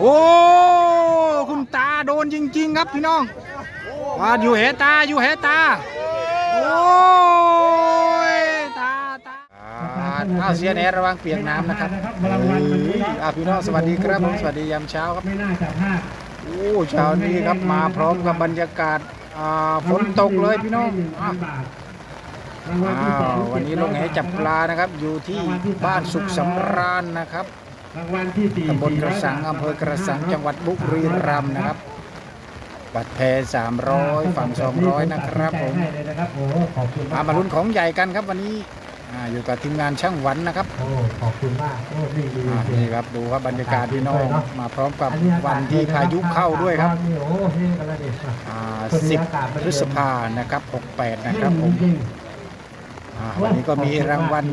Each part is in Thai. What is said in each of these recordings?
โอ้คุณตาโดนจริง ๆ ครับพี่น้องว่าอยู่เหตาอยู่เหตาโอ้ยตาตาอ่าเอาเสียแหนระวังเปียกน้ำนะครับเฮ้ยอะพี่น้องสวัสดีครับผมสวัสดียามเช้าครับไม่น่าจะพลาดโอ้เช้านี้ครับมาพร้อมกับบรรยากาศอาฝนตกเลยพี่น้องอ้าววันนี้ลงแหจับปลานะครับ อยู่ที่บ้านสุขสำราญนะครับ รางวัลที่สี่ตำบลกระสังอำเภอกระสังจังหวัดบุรีรัมย์นะครับ บัตรแพสามร้อยฝั่งสองร้อยนะครับผมให้เลยนะครับโอ้ขอบคุณมามาลุ้นของใหญ่กันครับวันนี้อ่าอยู่กับทีมงานช่างหวันนะครับโอ้ขอบคุณมากโอ้นี่ดีอ่าจริงนี่ครับดูครับบรรยากาศพี่น้องมาพร้อมกับอันนี้อากาศวันที่พายุเข้าด้วยครับนี่โอ้นี่กันแล้วดิอ่าสิบพฤษภานะครับ 68 นะครับผมจริงอ่าวันนี้ก็มีรางวัล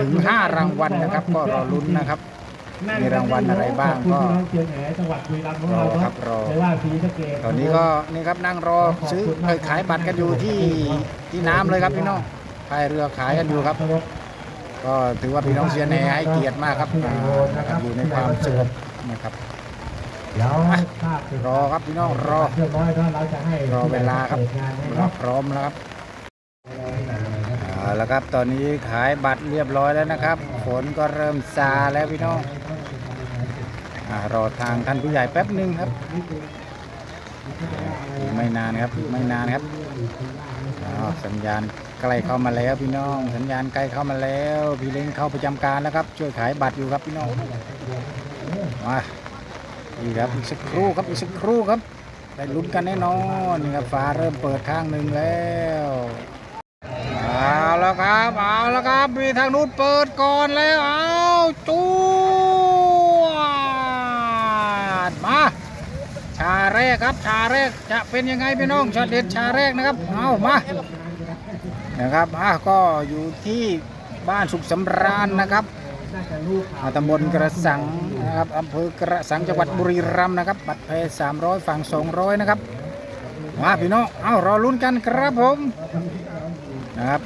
ถึง 5 รางวัลนะครับ ก็รอลุ้นนะครับๆ มีรางวัลอะไรบ้างก็ขอบคุณพี่น้องเชียงแหจังหวัดบุรีรัมย์ของเรารอครับรอไม่ว่าศรีสะเกษตอนนี้ก็นี่ครับนั่งรอซื้อเอ้ยขายบัตรกันอยู่ที่ที่น้ำเลยครับพี่น้องพายเรือขายกันอยู่ครับ ก็ถือว่าพี่น้องเชียร์แนให้เกียรติมากครับอ่านะครับอยู่ในความสงบนะครับเดี๋ยวทราบถึงรอครับพี่น้องรอเรียบร้อยแล้วเราจะให้รอเวลาครับเปิดงานให้รอเนาะพร้อมแล้วครับเอาละครับตอนนี้ขายบัตรเรียบร้อยแล้วนะครับ ฝนก็เริ่มซาแล้วพี่น้องอา รอทางท่านผู้ใหญ่แป๊บหนึ่งครับ ไม่นานครับไม่นานครับสัญญาณใกล้เข้ามาแล้วพี่น้อง สัญญาณใกล้เข้ามาแล้ว พี่เล้งเข้าประจำการแล้วครับช่วยขายบัตรอยู่ครับพี่น้องมาอีกครับอีกสักครู่ครับอีกสักครู่ครับได้ลุ้นกันแน่นอนนี่ครับฟ้าเริ่มเปิดข้างหนึ่งแล้วเอาแล้วครับเอาแล้วครับมีทางนู้นเปิดก่อนแล้วเอาจูดมาชา แรกครับชาแรกจะเป็นยังไงพี่น้องช็อตเด็ดชาแรกนะครับเอามานะครับอะก็อยู่ที่บ้านสุขสำราญนะครับตำบลกระสังนะครับอำเภอกระสังจังหวัดบุรีรัมย์นะครับบัตรเพย์สามร้อยฝั่งสองร้อยนะครับมาพี่น้องเอารอลุ้นกันครับผมนะครับ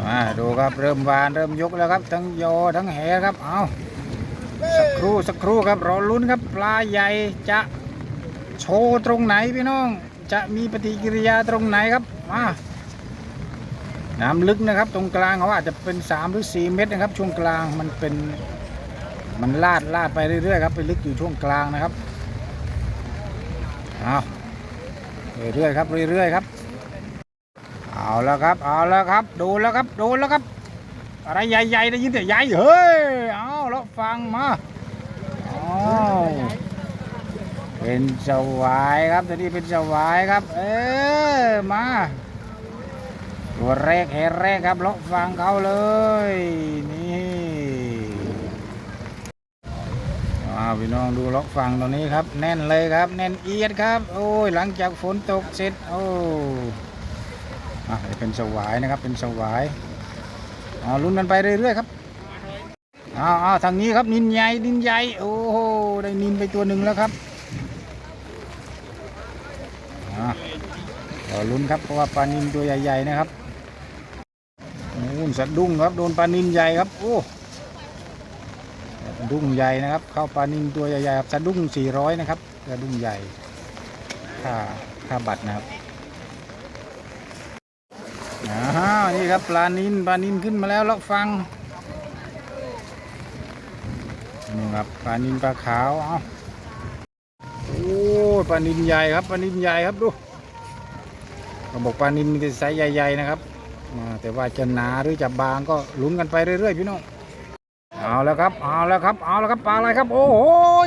มาดูครับเริ่มวานเริ่มยกแล้วครับทั้งโยทั้งแหครับเอา สักครู่สักครู่ครับรอลุ้นครับปลาใหญ่จะโชว์ตรงไหนพี่น้อง จะมีปฏิกิริยาตรงไหนครับมาน้ำลึกนะครับ ตรงกลางเขาอาจจะเป็น 3 หรือ 4 เมตรนะครับ ช่วงกลางมันเป็นมันลาดลาดไปเรื่อยๆครับไปลึกอยู่ช่วงกลางนะครับเอาเรื่อยๆครับเรื่อยๆครับเอาแล้วครับเอาแล้วครับดูแล้วครับดูแล้วครับอะไรใหญ่ๆได้ยินแต่ใหญ่เฮ้ยเอาแล้วฟังมา เอาเป็นสวายครับตัวนี้เป็นสวายครับ เออมาตัวแรกแห่แรกครับเลาะฟังเขาเลยนี่อ้าพี่น้องดูเลาะฟังตรงนี้ครับ แน่นเลยครับ แน่นเอียดครับ โอ้ยหลังจากฝนตกเสร็จโอ้อะเป็นสวายนะครับเป็นสวายเอ๋อลุ้นกันไปเรื่อยๆครับ อ้าวอ้าวทางนี้ครับนินใหญ่นินใหญ่โอ้โหได้นินไปตัวหนึ่งแล้วครับอะรอลุ้นครับเพราะว่าปลานินตัวใหญ่ ๆ นะครับนู่นสะดุ้งครับโดนปลานินใหญ่ครับโอ้สะดุ้งใหญ่นะครับ เข้าปลานินตัวใหญ่ๆครับสะดุ้ง400นะครับสะดุ้งใหญ่ค่าค่าบัตรนะครับอ้าวนี่ครับปลานินปลานินขึ้นมาแล้วแล้วฟัง นี่ครับปลานินปลาขาวเอาโอ้ยปลานินใหญ่ครับปลานินใหญ่ครับดูเขาบอกปลานินมีแต่ไซส์ใหญ่ ๆ นะครับอ่าแต่ว่าจะหนาหรือจะบางก็ลุ้นกันไปเรื่อยๆพี่น้องเอาแล้วครับเอาแล้วครับเอาแล้วครับปลาอะไรครับ โอ้โห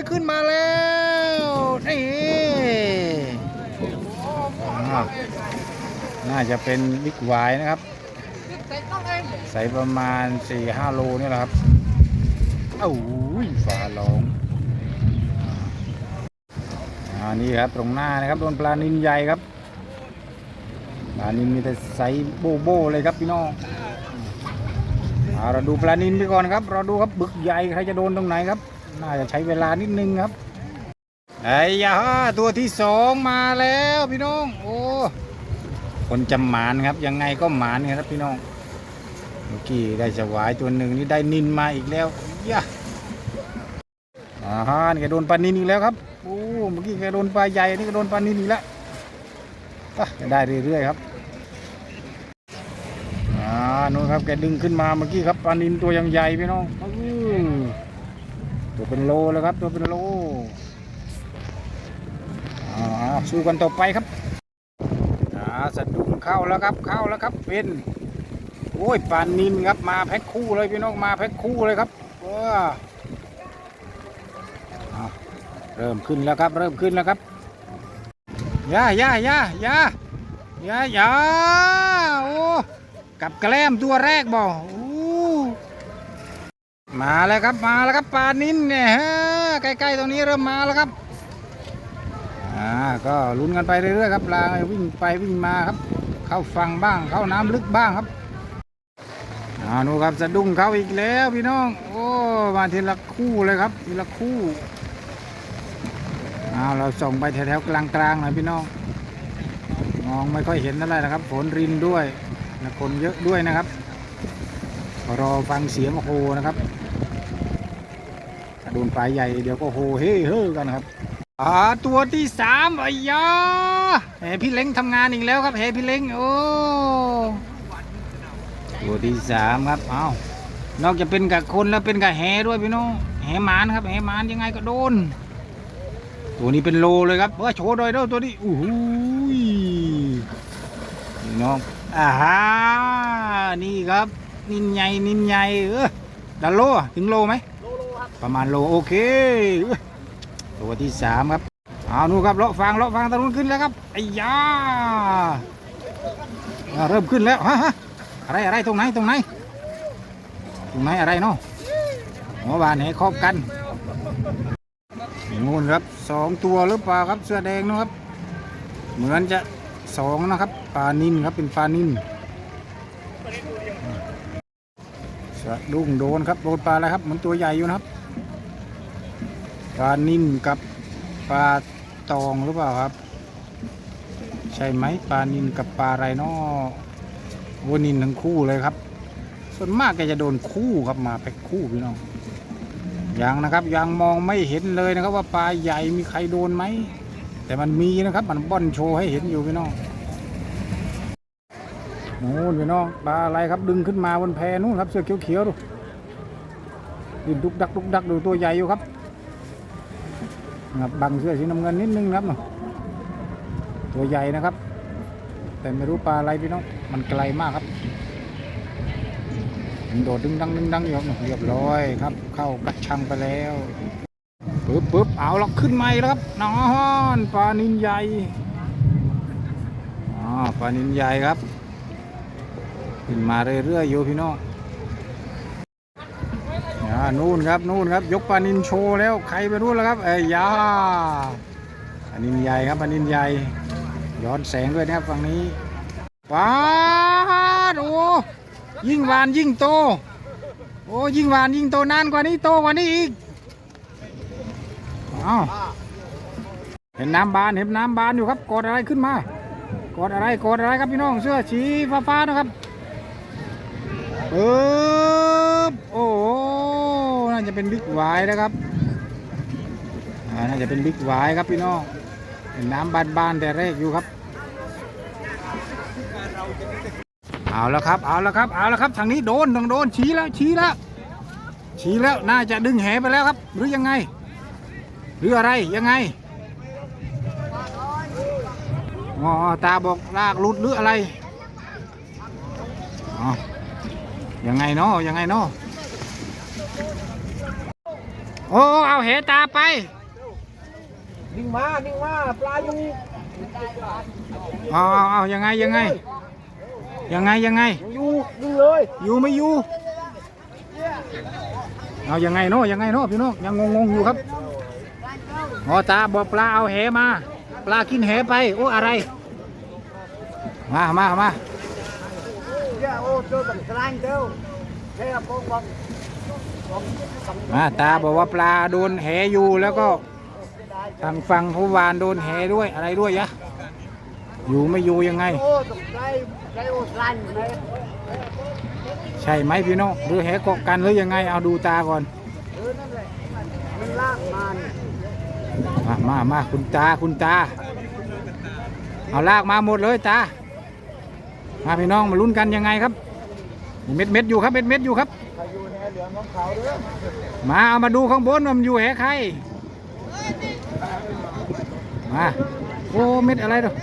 ขึ้นมาแล้วนี่อ้าวน่าจะเป็นบิ๊กไวายนะครับใส่ประมาณ4-5โลนี่แหละครับเอ้า ฟ้าร้องอ่านี่ครับตรงหน้านะครับโดนปลานินใหญ่ครับปลานินมีแต่ไซส์โบโบเลยครับพี่น้องเอาเราดูปลานินไปก่อนครับเราดูครับบึกใหญ่ใครจะโดนตรงไหนครับ น่าจะใช้เวลานิดนึงครับไอ้ยาตัวที่สองมาแล้วพี่น้องโอ้คนจำหมานครับ ยังไงก็หมานครับพี่น้องเมื่อกี้ได้สวายตัวหนึ่งนี่ได้นินมาอีกแล้วยะ อ่าฮะนี่แกโดนปลานินอีกแล้วครับโอ้เมื่อกี้แกโดนปลาใหญ่นี่ก็โดนปลานินอีกแล้วอะจะได้เรื่อยๆครับอ่านู่นครับแกดึงขึ้นมาเมื่อกี้ครับปลานินตัวยังใหญ่พี่น้องตัวเป็นโลแล้วครับตัวเป็นโลอ่าสู้กันต่อไปครับอ่าสะดุ้งเข้าแล้วครับเข้าแล้วครับเป็นโอ้ยปลานินครับมาแพ็คคู่เลยพี่น้องมาแพ็คคู่เลยครับว้า เริ่มขึ้นแล้วครับ เริ่มขึ้นแล้วครับย่าย่าย่าย่าย่าย่าโอ้กับแกล้มตัวแรกบอ้มาแล้วครับมาแล้วครับปลานินเนี่ยฮะใกล้ๆตรงนี้เริ่มมาแล้วครับอ่าก็ลุ้นกันไปเรื่อยๆครับปลาวิ่งไปวิ่งมาครับ เข้าฝั่งบ้างเข้าน้ำลึกบ้างครับอ่านู่ครับสะดุ้งเขาอีกแล้วพี่น้อง โอ้มาทีละคู่เลยครับทีละคู่ เอาเราส่งไปแถวๆกลางๆหน่อยพี่น้อง มองไม่ค่อยเห็นอะไรนะครับ ฝนรินด้วยและคนเยอะด้วยนะครับ รอฟังเสียงโฮนะครับโดนปลายใหญ่เดี๋ยวก็โฮเฮ้เฮ้กันครับอ่าตัวที่สามอ้ยาเฮ้พี่เล้งทำงานอีกแล้วครับเฮ้พี่เล้งโอ้ตัวที่สามครับเอานอกจากเป็นกับคนแล้วเป็นกับแหด้วยพี่น้องแหหมานครับแหหมานยังไงก็โดน ตัวนี้เป็นโลเลยครับเออโชว์หน่อยเด้อตัวนี้อู้หูยนี่น้องอ่าฮะนี่ครับนินใหญ่นินใหญ่เออดันโลอะถึงโลไหมประมาณโลโอเคเออตัวที่สามครับเอานู่นครับเลาะฟางเลาะฟางตะลุนขึ้นแล้วครับไอ้ยาอ่าเริ่มขึ้นแล้วฮะฮะอะไรอะไรตรงไหนตรงไหนตรงไหนอะไรเนาะหัวบานให้ครอบกัน งูนครับสองตัวหรือเปล่าครับเสื้อแดงนะครับ เหมือนจะสองนะครับปลานินครับเป็นปลานินสะดุ้งโดนครับโดนปลาอะไรครับเหมือนตัวใหญ่อยู่นะครับปลานินกับปลาตองหรือเปล่าครับ ใช่ไหมปลานินกับปลาไรนาะโวนินทั้งคู่เลยครับ ส่วนมากแกจะโดนคู่ครับมาแพ็คคู่พี่น้อง ยังนะครับยังมองไม่เห็นเลยนะครับว่าปลาใหญ่มีใครโดนไหม แต่มันมีนะครับมันบ้อนโชว์ให้เห็นอยู่พี่น้องโน่นพี่น้องปลาอะไรครับดึงขึ้นมาบนแพนู่นครับเสื้อเขียวๆดูดินดุกดักดุกดักดูตัวใหญ่อยู่ครับครับบังเสื้อสีน้ำเงินนิดนึงครับตัวใหญ่นะครับ แต่ไม่รู้ปลาอะไรพี่น้องมันไกลมากครับ โดดดึงดังดึงดังอยู่ครับเรียบร้อยครับ เข้ากระชังไปแล้วปึ๊บปึ๊บเอาแล้วขึ้นใหม่แล้วครับนอนปลานินใหญ่อ๋อปลานินใหญ่ครับ ขึ้นมาเรื่อยๆอยู่พี่น้องอ่านู่นครับนู่นครับยกปลานินโชว์แล้วใครไปรู้แล้วครับเอ้ยยาปลานินใหญ่ครับปลานินใหญ่ย้อนแสงด้วยนะครับฝั่งนี้ว้าดโอ้ ยิ่งหวานยิ่งโต โอ้ยิ่งหวานยิ่งโตนานกว่านี้โตกว่านี้อีกอ้าวเห็นน้ำบานเห็นน้ำบานอยู่ครับกดอะไรขึ้นมากดอะไรกดอะไรครับพี่น้องเสื้อสีฟ้าๆนะครับปึ๊บโอ้น่าจะเป็นบิ๊กไวน์นะครับน่าจะเป็นบิ๊กไวน์ครับพี่น้องเห็นน้ำบานๆแต่แรกอยู่ครับ เอาแล้วครับ เอาแล้วครับ เอาแล้วครับ ทางนี้โดนต้องโดน ชี้แล้ว ชี้แล้ว ชี้แล้ว น่าจะดึงแหไปแล้วครับ หรือยังไง หรืออะไร ยังไงอ๋อตาบอกลากหลุดหรืออะไรอ๋อยังไงเนาะยังไงเนาะโอ้ เอาเหตาไป นิ่งมา นิ่งมา ปลาอยู่ เอาเอาเอายังไง ยังไง ยังไงยังไงอยู่นิ่งเลยอยู่ไม่อยู่เอายังไงเนาะยังไงเนาะพี่น้องยังงงๆอยู่ครับหมอตาบอกปลาเอาแหมา ปลากินแหไปโอ้อะไร มามามาเจ้าโอ้เจ้าตังกลางเจ้าแค่พวกบอลมาตาบอกว่าปลาโดนแหอยู่แล้วก็ทางฝั่งผู้วานโดนแหด้วยอะไรด้วยยะอยู่ไม่อยู่ยังไงโอ้ตก ใช่ไหมพี่น้องหรือแหเกาะกันหรือยังไงเอาดูตาก่อนมามามาคุณตาคุณตา เอาลากมาหมดเลยตา มาพี่น้องมาลุ้นกันยังไงครับ เม็ดเม็ดอยู่ครับเม็ดเม็ดอยู่ครับ มาเอามาดูข้างบนว่ามันอยู่แหใครมาโอ้เม็ดอะไรเนาะ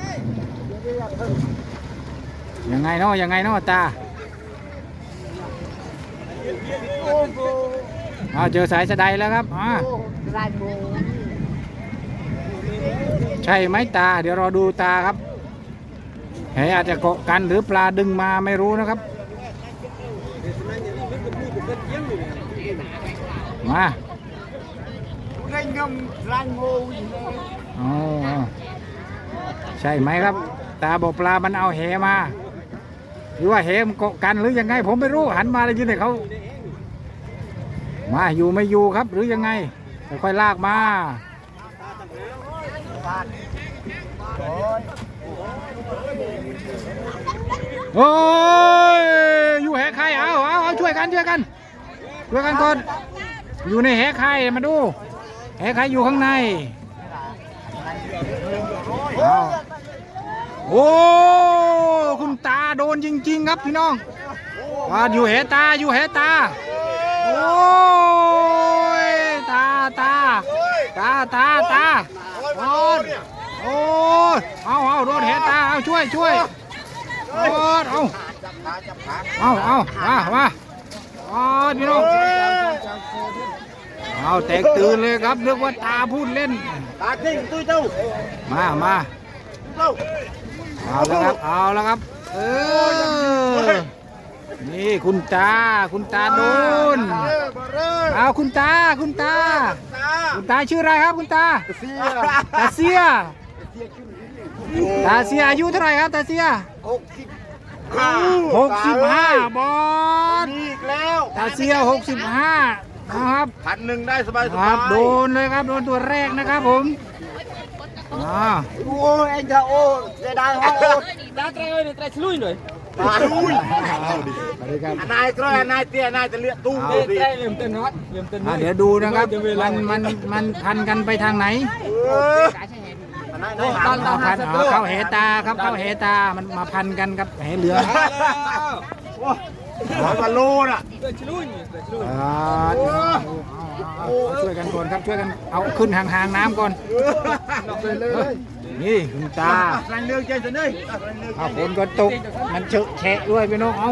ยังไงเนาะยังไงเนาะตาเอาเจอสายสะใดแล้วครับอ่าใช่ไหมตา เดี๋ยวรอดูตาครับแหอาจจะเกาะกันหรือปลาดึงมาไม่รู้นะครับ มาใช่ไหมครับ ตาบอกปลามันเอาแหมา หรือว่าแหมเกาะกันหรือยังไง ผมไม่รู้หันมาแล้วยืนให้เขามาอยู่ไม่อยู่ครับ หรือยังไงค่อยลากมาโอ้ยอยู่แหใครเอาเอาเอาช่วยกันช่วยกันช่วยกันก่อนอยู่ในแหใครมาดูแหใครอยู่ข้างในเอา โอ้คุณตาโดนจริง ๆ ครับพี่น้องว่าอยู่แหตาอยู่แหตาโอ้ยตาตาตาตาตาโอ้ยโอ้ยเอาเอาโดนแหตาเอาช่วยช่วยโอ้ยเอาเอาเอามามาโอ้ยพี่น้องเอาแตกตื่นเลยครับนึกว่าตาพูดเล่นตาทิ้งตุ้ยตู้มามา ตู้เอาแล้วครับ เอาแล้วครับ เออ นี่คุณตา คุณตาโดน เออบ่เร่อเอาคุณตา คุณตาตา คุณตาชื่ออะไรครับคุณตาเสียตาเสีย ตาเสียอายุเท่าไหร่ครับตาเสียหกสิบห้าหกสิบห้าบอลมีอีกแล้ว ตาเสียหกสิบห้านะครับพันหนึ่งได้สบายสคบารัยบโดนเลยครับ โดนตัวแรกนะครับผมอ่า โอ้เอ็นจะโอ้จะด้ห้องโอ้ đã trai ơi trai lui rồi ตาลุยเอาดิสวัสดีครับนายกร้อยนายเตี้ยนายจะเลี้ยตู้เอาดิ trai liềm tên hót liềm tên อ่าเดี๋ยวดูนะครับมันมันมันพันกันไปทางไหนเอนายนายหาเอาพันเอเข้าเหตาครับเข้าเหตามันมาพันกันครับเหเหลืองร้อยกว่าโลน่ะ trai lui trai lui อ่าเอาเอาเอา ช่วยกันก่อนครับช่วยกันเอาขึ้นห่างๆน้ำก่อนเลยนี่คุณตาแรงเรื่องใจเสนยเอาฝนก็ตกมันเฉอะแฉะด้วยพี่น้องเอา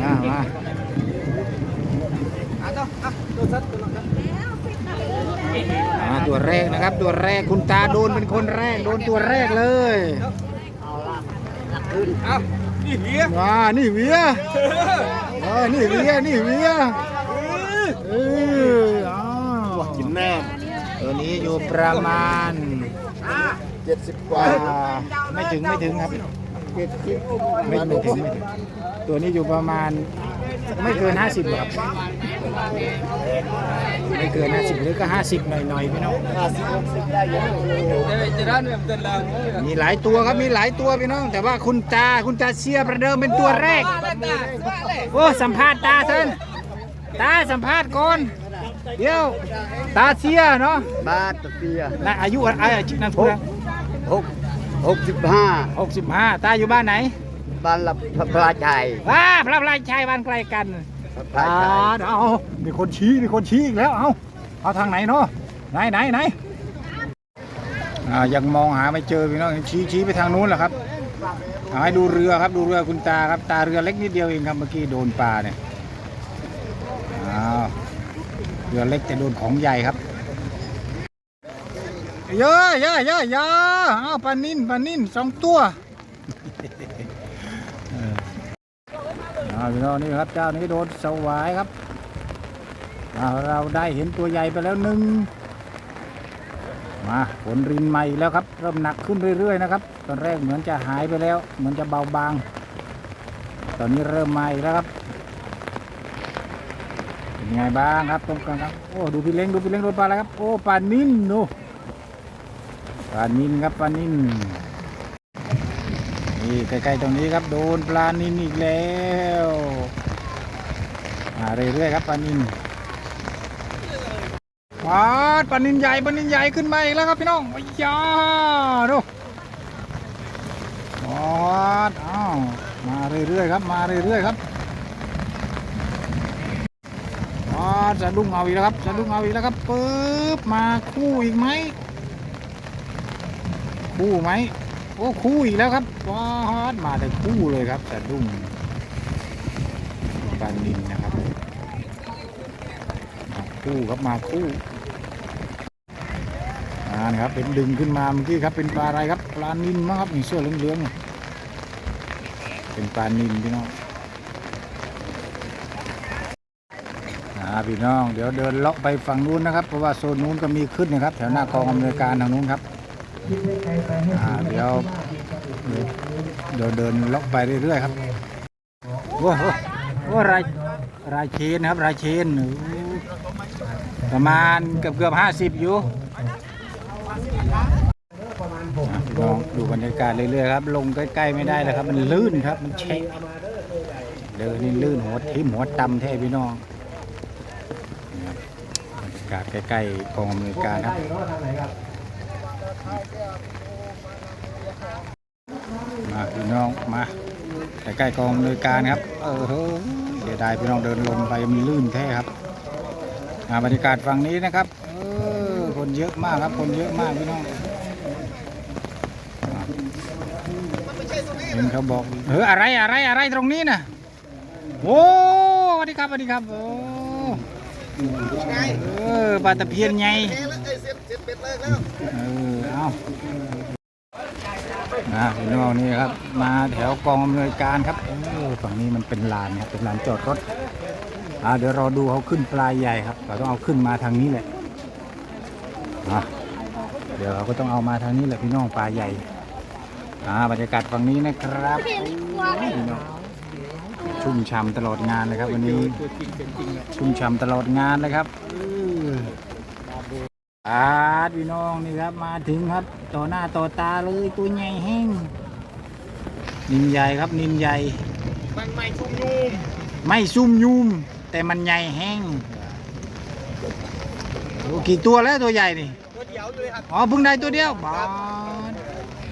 มามาอ่าตัวแรกนะครับตัวแรกคุณตาโดนเป็นคนแรกโดนตัวแรกเลย áo đi hía ว้านี่เวียอ่านี่เวีย นี่เวียเอออ้าวกินแน่ตัวนี้อยู่ประมาณเจ็ดสิบกว่าอ่าไม่ถึงไม่ถึงครับเจ็ดสิบไม่ไม่ถึงไม่ถึงตัวนี้อยู่ประมาณ ไม่เกิน 50หรอกครับไม่เกิน 50 หรือก็ 50 หน่อยๆพี่น้องห้าสิบหกสิบได้เยอะ đây chỉ ra liềm tên là มีหลายตัวครับมีหลายตัวพี่น้อง แต่ว่าคุณตาคุณตาเชียประเดิมเป็นตัวแรก โอ้สัมภาษณ์ตาเถินตาสัมภาษณ์ก่อนเดี๋ยวตาเชียเนาะบาทเสียน่ะอายุอะไรอายุนั่นพูดนะหกหกสิบห้าหกสิบห้าตาอยู่บ้านไหน บ้านละพระพลาชัยว้าพระพลายชัยบ้านใกล้กันพระพลาอ่าชัยเดี๋ยวเอามีคนชี้มีคนชี้อีกแล้วเอาเอาทางไหนเนาะไหนไหนไหนอ่ายังมองหาไม่เจอพี่น้องชี้ชี้ไปทางนู้นแหละครับเอาให้ดูเรือครับดูเรือคุณตาครับตาเรือเล็กนิดเดียวเองครับเมื่อกี้โดนปลาเนี่ยอ้าวเรือเล็กแต่โดนของใหญ่ครับเยอะเยอะเยอะเยอะอ้าวปลานิ่นปลานิ่นสองตัว เออ อ่า พี่น้องนี่ครับเจ้านี้โดนสวายครับ เราได้เห็นตัวใหญ่ไปแล้วหนึ่งมาฝนรินใหม่แล้วครับ เริ่มหนักขึ้นเรื่อยๆนะครับ ตอนแรกเหมือนจะหายไปแล้ว เหมือนจะเบาบาง ตอนนี้เริ่มใหม่แล้วครับเป็นไงบ้างครับตรงกลางครับโอ้ดูพี่เล้งดูพี่เล้งโดนปลาอะไรครับโอ้ปลานิ่นดูปลานิ่นครับปลานิ่น นี่ใกล้ๆตรงนี้ครับโดนปลานินอีกแล้วมาเรื่อยๆครับปลานินปาดปลานินใหญ่ปลานินใหญ่ขึ้นมาอีกแล้วครับพี่น้องอ้ยาดูปาดอ้าวมาเรื่อยๆครับมาเรื่อยๆครับปาดสะดุ้งเอาอีกแล้วครับสะดุ้งเอาอีกแล้วครับปึ๊บมาคู่อีกไหมคู่ไหม โอ้คู่อีกแล้วครับปาดมาแต่คู่เลยครับสะดุ้งปลานินนะครับคู่ครับมาคู่อ่านะครับเป็นดึงขึ้นมาเมื่อกี้ครับเป็นปลาอะไรครับปลานินมั้งครับนี่เสื้อเหลืองๆเป็นปลานินพี่น้องาพี่น้องเดี๋ยวเดินเลาะไปฝั่งนู้นนะครับ เพราะว่าโซนนู้นก็มีขึ้นนะครับ แถวหน้ากองอำนวยการทางนู้นครับ อ่าเดี๋ยวเดี๋ยวเดินเลาะไปเรื่อยๆครับโอ้โหโอ้รายรายเชนครับรายเชนประมาณเกือบเกือบห้าสิบอยู่อะพี่น้องดูบรรยากาศเรื่อยๆครับ ลงใกล้ๆไม่ได้แล้วครับ มันลื่นครับ มันเช็คเดินนี่ลื่นหัวทิ่มหัวตำแท้พี่น้องบบรรยากาศใกล้ๆกองอำนวยการครับ มาพี่น้องมาใกล้ๆกองอำนวยการครับเออเฮ้ยเสียดายพี่น้องเดินลงไปมันลื่นแท้ครับบรรยากาศฝั่งนี้นะครับเออคนเยอะมากครับคนเยอะมากพี่น้องเห็นเขาบอกเฮ้ยอะไรอะไรอะไรตรงนี้นะโอ้สวัสดีครับสวัสดีครับโอ้เออปลาตะเพียนไง เออเอานะพี่น้องนี่ครับ มาแถวกองอำนวยการครับเออฝั่งนี้มันเป็นลานครับเป็นลานจอดรถอ่าเดี๋ยวรอดูเขาขึ้นปลายใหญ่ครับเราต้องเอาขึ้นมาทางนี้แหละอะเดี๋ยวเราก็ต้องเอามาทางนี้แหละพี่น้องปลาใหญ่อ่าบรรยากาศฝั่งนี้นะครับพี่น้องชุ่มฉ่ำตลอดงานเลยครับ วันนี้ชุ่มฉ่ำตลอดงานเลยครับ อื้ออาดพี่น้องนี่ครับมาถึงครับต่อหน้าต่อตาเลยตัวใหญ่แห้งนินใหญ่ครับนินใหญ่มันไม่ชุ่มยุมไม่ซุ่มยุมแต่มันใหญ่แห้งโอ้กี่ตัวแล้วตัวใหญ่นี่ตัวเดียวเลยครับอ๋อเพิ่งได้ตัวเดียวบาด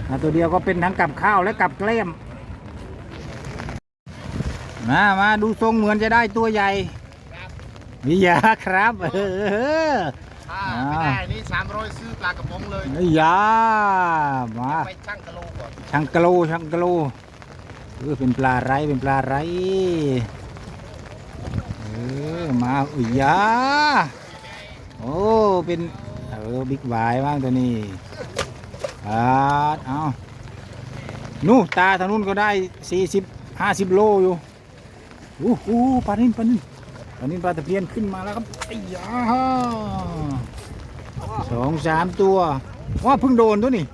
อ่าตัวเดียวก็เป็นทั้งกับข้าวและกับแกล้มมามาดูทรงเหมือนจะได้ตัวใหญ่วิยาครับเออถ้า ไม่ได้นี่สามร้อยซื้อปลากระป๋องเลยวิยามาไปชั่งกะโลก่อนช่างกะโลช่างกะโลเออเป็นปลาไรเป็นปลาไรเออมาอุยยาโอ้เป็นเออบิ๊กบายบ้างตัวนี้อ่าเอานู่นตาทางนู้นก็ได้สี่สิบห้าสิบโลอยู่โอ้โหปลานินปลานินปลานินปลาตะเพียนขึ้นมาแล้วครับไอ้ยา สองสามตัวว่าเพิ่งโดนตัวนี่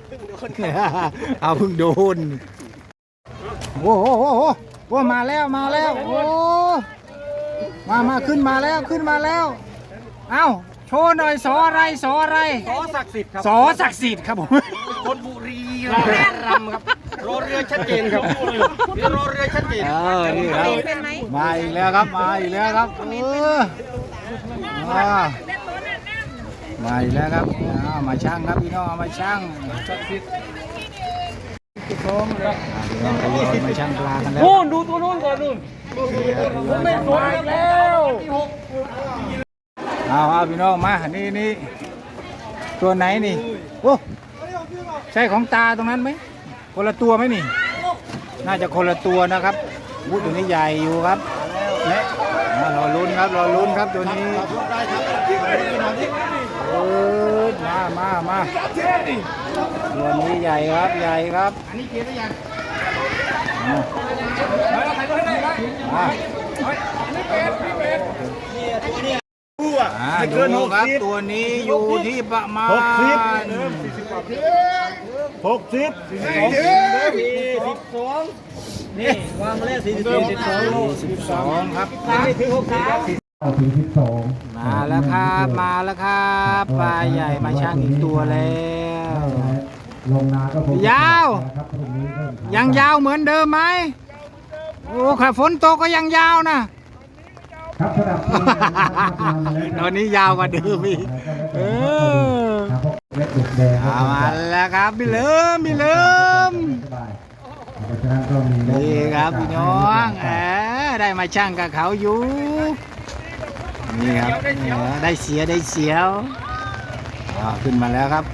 เอาเพิ่งโดน โอ้โหโอ้โหโอ้มาแล้วมาแล้ว โอ้มามาขึ้นมาแล้วขึ้นมาแล้ว เอ้าโชว์หน่อยสออะไรสออะไรขอศักดิ์สิทธิ์ครับสอศักดิ์สิทธิ์ครับผมคนบุรีรำครับรอเรือชัดเจนครับเรือรอเรือชัดเจนเออนี่ครับมาอีกแล้วครับมาอีกแล้วครับเออ มามาอีกแล้วครับเอามาช่างครับพี่น้องเอามาช่างอ่าพี่น้องทยอยมาช่างปลากันแล้วนู่นดูตัวนู้นก่อนนู่นผมไม่สวยแล้วเอาเอาพี่น้องมานี่นี่ตัวไหนนี่โอ้ใช่ของตาตรงนั้นไหมคนละตัวไหมนี่ น่าจะคนละตัวนะครับวุ้ตัวนี้ใหญ่อยู่ครับเนี่ยอ่ารอลุ้นครับรอลุ้นครับตัวนี้เออมา มามาตัวนี้ใหญ่ครับใหญ่ครับอันนี้เกียร์ได้ยังมาอ่าดูครับตัวนี้อยู่ที่ประมาณหกสิบ หกสิบนี่วางมาแล้วสี่สิบสองโลสิบสองครับถึงหกสิ บสี่สิบสองมาแล้วครับ มาแล้วครับปลาใหญ่มาช่างอีกตัวแล้วลงนาก็คงยาวครับพรุ่งนี้เริ่มยังยาวเหมือนเดิมไหมโอ้ขาฝนตกก็ยังยาวนะครับสำหรับที่งานนะครับตอนนี้ยาวกว่าเดิมอีกแล้วก็เออเอามาแล้วครับพี่เลิมพี่เลิมนี่ครับพี่น้องเออได้มาช่างกับเขาอยู่ นี่ครับได้เสียได้เสียวขึ้นมาแล้วครับ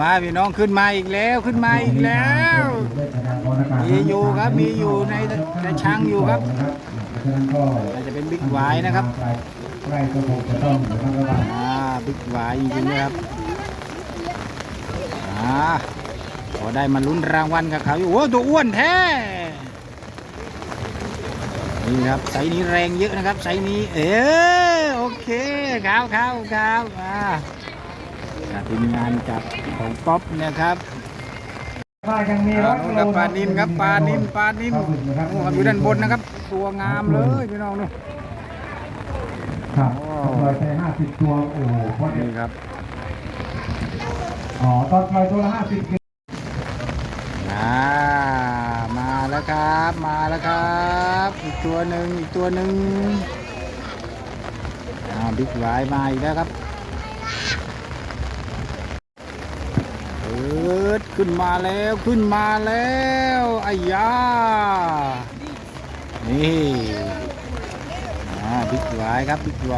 มาพี่น้องขึ้นมาอีกแล้วขึ้นมาอีกแล้ว มีอยู่ครับมีอยู่ในในช่างอยู่ครับอาจจะเป็นบิ๊กไวนะครับอ่าบิ๊กไวายจริงๆนะครับอ่าพอได้มาลุ้นรางวัลกับเขาอยู่โอ้ตัวอ้วนแท้ นี่ครับไซส์นี้แรงเยอะนะครับไซส์นี้ เออโอเคครับครับครับอ่าจากทีมงานจากของป๊อปนะครับว่ายังมีรอ่าถนู่นครับปลานินครับปลานินปลานินนู่นครับอยู่ด้านบนนะครับ ตัวงามเลยพี่น้องนู่นครับต้องลอยไปห้าสิบตัวโอ้โหพอดีนี่ครับอ๋อตอนลอยตัวละห้าสิบ แล้วครับ มาแล้วครับ อีกตัวหนึ่งอีกตัวหนึ่งอ่าบิ๊กไวมาอีกแล้วครับเอิดขึ้นมาแล้วขึ้นมาแล้วอ้ยานี่อ่าบิ๊กไวครับบิ๊กไว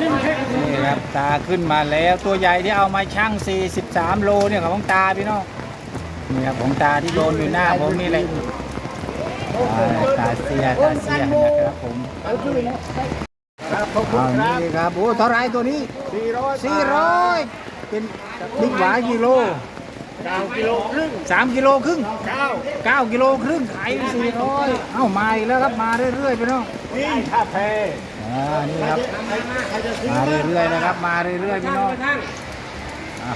นี่ครับตาขึ้นมาแล้วตัวใหญ่ที่เอามาชั่ง 43 โลเนี่ยของตาพี่น้อง นี่ครับของตาที่โดนอยู่หน้าผมนี่เลยอ่าตาเสียตาเสียนะครับผมอ้าวนี่ครับโอ้เท่าไรตัวนี้สี่ร้อยสี่ร้อยเป็นบิ๊กหวายกิโลเก้ากิโลครึ่งสามกิโลครึ่งเก้าเก้ากิโลครึ่งขายสี่ร้อยเอ้ามาอีกแล้วครับมาเรื่อยๆพี่น้องนี่ถ้าแพอ่านี่ครับมาเรื่อยๆนะครับมาเรื่อยๆพี่น้องอ่า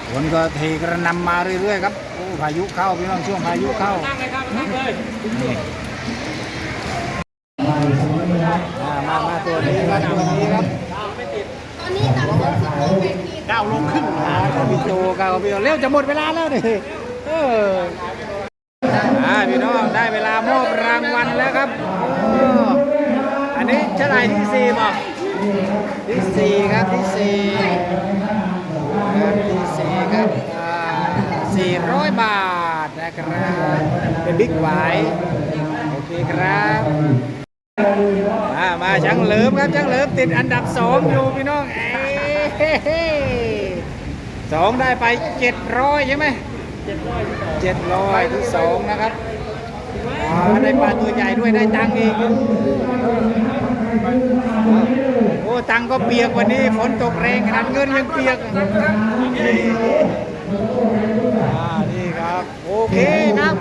ฝนก็เทกระนำมาเรื่อยๆครับโอ้พายุเข้าพี่น้องช่วงพายุเข้านี่อ่ามามาตัวนี้ก็ตัวนี้ครับเก้าโลครึ่งอ่าพี่โจกับพี่โจเร็วจะหมดเวลาแล้วนี่เอออ่าพี่น้องได้เวลามอบรางวัลแล้วครับอ้อันนี้เท่าไหร่ที่สี่บอกที่สี่ครับที่สี่ ครับที่สี่ครับสี่ร้อยบาทนะครับเป็นบิ๊กไวโอเคครับมามาช่างเหลิมครับช่างเหลิมติดอันดับสองอยู่พี่น้องเอ้สองได้ไปเจ็ดร้อยใช่ไหมเจ็ดร้อยที่สองนะครับได้ปลาตัวใหญ่ด้วยได้ตังค์อีก โอ้ตังก็เปียกวันนี้ฝนตกแรงขนาดเงินยังเปียกนี่ครับโอเคครับ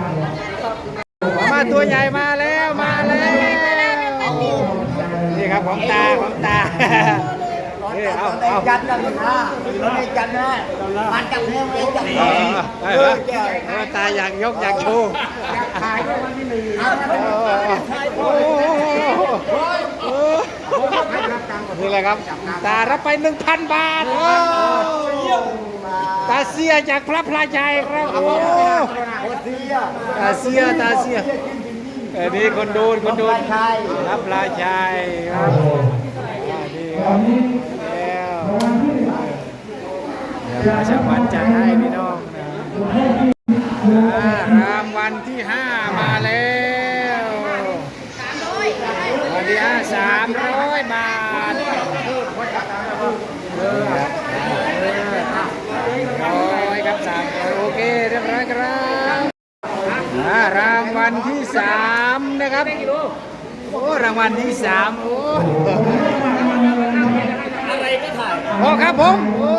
มาตัวใหญ่มาแล้วมาแล้วนี่ครับของตาของตานี่เอาเอาจันะพี่นะเราไม่จัดนะมันจัดเนี่ยม่จัดเออเออเออตาอยากยกอยากโชว์ขายก็วันที่หนึ่งโอ้ นี่แหละครับ ตารับไปหนึ่งพันบาท โอ้ตาเสียจากพระพลาชัยครับโอ้โคตรดีอะตาเสียตาเสียเออนี่คนดูคนดูชายรับพลาชัยครับอ่านี่ครับแล้วเดี๋ยวประชาวันจัดให้พี่น้องนะ รางวัลที่สามนะครับ โอ้ รางวัลที่สามโอ้อะไรก็ถ่ายโอ้ครับผม โอ้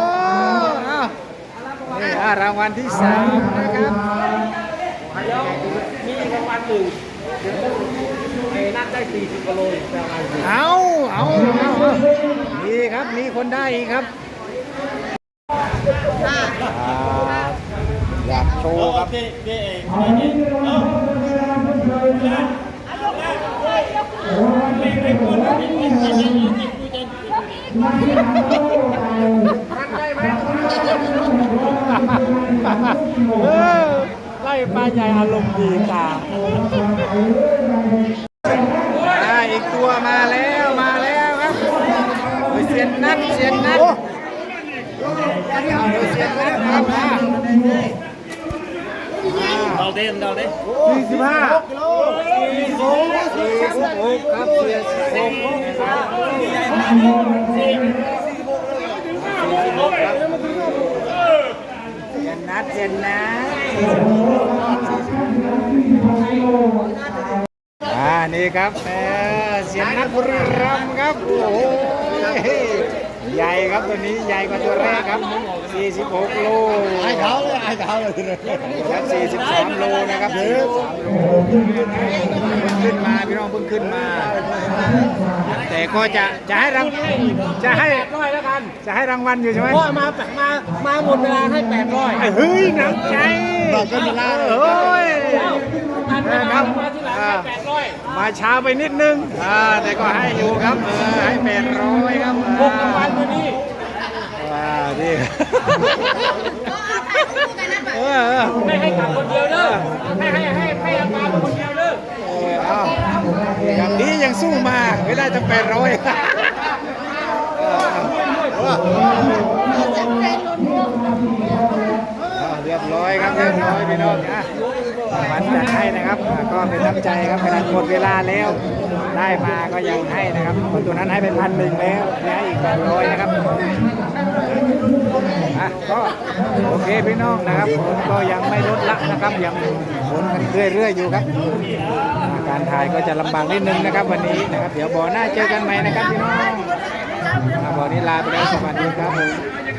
เอานี่อ่ารางวัลที่สามนะครับมีรางวัลหนึ่งไอ้นั่นได้สี่สิบกิโลรางวัลเอาเอาเอาเอานี่ครับ มีคนได้อีกครับอ่าอยากโชว์ครับเออไล่ปลาใหญ่อารมณ์ดีตาอ่าอีกตัวมาแล้วมาแล้วครับโอ้ยเสียนนัดเสียนนัดเสียนนัดครับาเดาเด้เดาเด้สี่สิบห้าสี่สิบหกครับสียสิบหกเสียนนัดเสียนนัดอ่านี่ครับเสียนนัดบุรีรัมย์ครับโอ้โหใหญ่ครับตัวนี้ใหญ่กว่าตัวแรกครับ 46โลไอ้เขาเลยไอ้เขาเลยครับ43โลนะครับ43โลเพิ่งขึ้นมาพี่น้องเพิ่งขึ้นมา แต่ก็จะจะให้รางจะให้ร้อยแล้วกันจะให้รางวัลอยู่ใช่ไหมพ่อมามามาหมดเวลาให้แปดร้อยเฮ้ยน้ำใจบอกกันเวลาเฮ้ยนะครับมาที่หลังให้แปดร้อยมาช้าไปนิดนึงอ่าแต่ก็ให้อยู่ครับเออให้แปดร้อยครับหกรางวัลตัวนี้ ว้าวดีเออเออไม่ให้กลับคนเดียวเด้อให้ให้ให้ให้รางวัลคนเดียวเด้อเออเอาแบบนี้ยังสู้มาไม่ได้ตั้งแปดร้อยเรียบร้อยครับเรียบร้อยพี่น้องนะมันจัดให้นะครับอ่าก็เป็นน้ำใจครับขนาดหมดเวลาแล้ว ได้มาก็ยังให้นะครับคนตัวนั้นให้ไปพันหนึ่งแล้วให้อีกแปดร้อยนะครับ อะก็โอเคพี่น้องนะครับฝนก็ยังไม่ลดละนะครับ ยังฝนกันเรื่อยๆอยู่ครับอ่าการถ่ายก็จะลำบากนิดนึงนะครับวันนี้นะครับ เดี๋ยวบ่อหน้าเจอกันใหม่นะครับพี่น้องอ่าบ่อนี้ลาไปแล้วสวัสดีครับผม